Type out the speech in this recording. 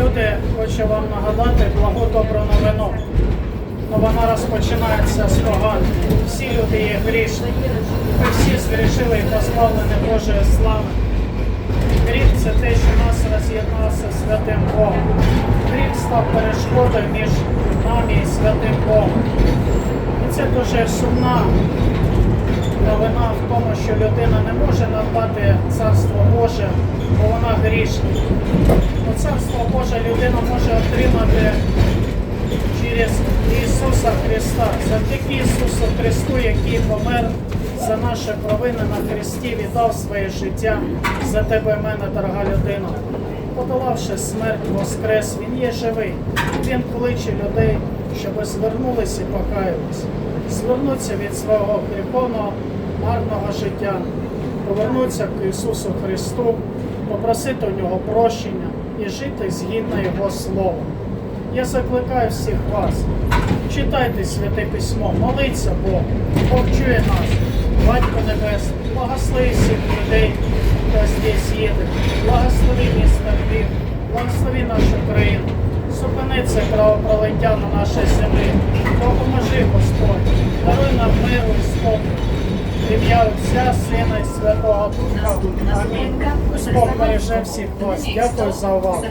люди, хочу вам нагадати благу добру новину. Ну, вона розпочинається з погано. Всі люди є грішні. Ми всі згрішили і позбавлені Божої слави. Гріх це те, що нас роз'єднався з святим Богом. Гріх став перешкодою між нами і святим Богом. І це дуже сумна новина в тому, що людина не може надбати Царство Боже, бо вона грішна. Царство Боже людина може отримати через Ісуса Христа, завдяки Ісусу Христу, який помер за наші провини на Христі, віддав своє життя за тебе мене, дорога людина. Подолавши смерть, воскрес, Він є живий. Він кличе людей, щоб звернулися і покаялись, звернуться від свого гріховного, марного життя, повернуться к Ісусу Христу, попросити у нього прощення і жити згідно Його Словом. Я закликаю всіх вас. Читайте святе письмо, моліться Богу, Бог чує нас, Батько Небесний, благослови всіх людей, хто здесь їде, благослови місто Львів, благослови нашу країну, зупини це кровопролиття на нашій землі, Сина і Святого Духа. Амінь. Господь береже всіх вас. Дякую за увагу.